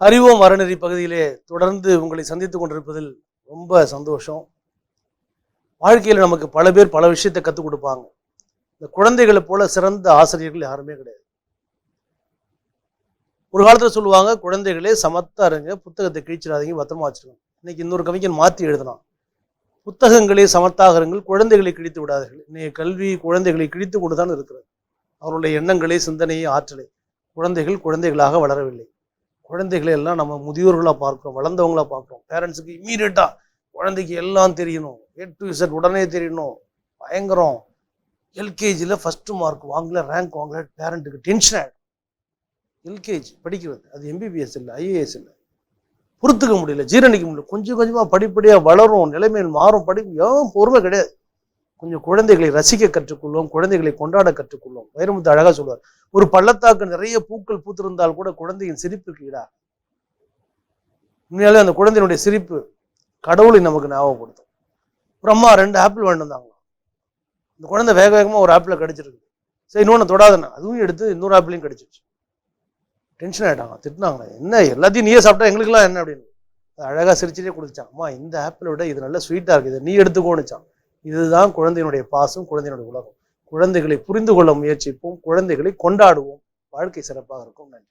அறிவோம் அறநெறி பகுதியிலே தொடர்ந்து உங்களை சந்தித்துக் கொண்டிருப்பதில் ரொம்ப சந்தோஷம். வாழ்க்கையில் நமக்கு பல பேர் பல விஷயத்தை கற்றுக் கொடுப்பாங்க. இந்த குழந்தைகளை போல சிறந்த ஆசிரியர்கள் யாருமே கிடையாது. ஒரு காலத்தில் சொல்லுவாங்க குழந்தைகளே சமத்தா இருங்க புத்தகத்தை கிழிச்சிடாதீங்க பத்திரமா வச்சிருக்கோம் இன்னைக்கு இன்னொரு கவிஞன் மாற்றி எழுதலாம் புத்தகங்களே சமத்தாக இருங்கள் குழந்தைகளை கிழித்து விடாதீர்கள். இன்னைய கல்வி குழந்தைகளை கிழித்து கொண்டு தான் இருக்கிறது. அவருடைய எண்ணங்களே சிந்தனையே ஆற்றலை. குழந்தைகள் குழந்தைகளாக வளரவில்லை. குழந்தைகளை எல்லாம் நம்ம முதியோர்களாக பார்க்குறோம் வளர்ந்தவங்களா பார்க்குறோம். பேரண்ட்ஸுக்கு இம்மீடியட்டாக குழந்தைக்கு எல்லாம் தெரியணும். ஏ டு இசட் உடனே தெரியணும். பயங்கரம். எல்கேஜியில் ஃபஸ்ட்டு மார்க் வாங்கல ரேங்க் வாங்கல பேரண்ட்டுக்கு டென்ஷன் ஆகிடும் எல்கேஜி படிக்கிறது அது எம்பிபிஎஸ் இல்லை ஐஏஎஸ் இல்லை. பொறுத்துக்க முடியல ஜீரணிக்க முடியல. கொஞ்சம் கொஞ்சமாக படிப்படியாக வளரும் நிலைமையில் மாறும். படி ஏன் பொறுமை கிடையாது. கொஞ்சம் குழந்தைகளை ரசிக்க கற்றுக்கொள்வோம் குழந்தைகளை கொண்டாட கற்றுக்கொள்வோம். வைரமுத்து அழகா சொல்வார் ஒரு பள்ளத்தாக்கு நிறைய பூக்கள் பூத்திருந்தால் கூட குழந்தையின் சிரிப்புக்கு ஈடா? உண்மையாலே அந்த குழந்தையினுடைய சிரிப்பு கடவுளை நமக்கு ஞாபகப்படுத்தும். ஒரு அம்மா ரெண்டு ஆப்பிள் வாங்கிட்டு வந்தாங்க இந்த குழந்தை வேக வேகமாக ஒரு ஆப்பிளை கடிச்சிருக்கு சரி இன்னொன்று தொடாதுன்னு அதுவும் எடுத்து இன்னொரு ஆப்பிளையும் கடிச்சிருச்சு. டென்ஷன் ஆகிட்டாங்க திட்டினாங்க என்ன எல்லாத்தையும் நீயே சாப்பிட்டா எங்களுக்கெல்லாம் என்ன? அப்படின்னு. அழகாக சிரிச்சுட்டே கொடுத்துச்சான் அம்மா இந்த ஆப்பிளை விட இது நல்லா ஸ்வீட்டாக இருக்குது. நீ எடுத்துக்கோனுச்சான் இதுதான் குழந்தையினுடைய பாசம் குழந்தையினுடைய உலகம். குழந்தைகளை புரிந்து கொள்ள முயற்சிப்போம் குழந்தைகளை கொண்டாடுவோம். வாழ்க்கை சிறப்பாக இருக்கும். நன்றி.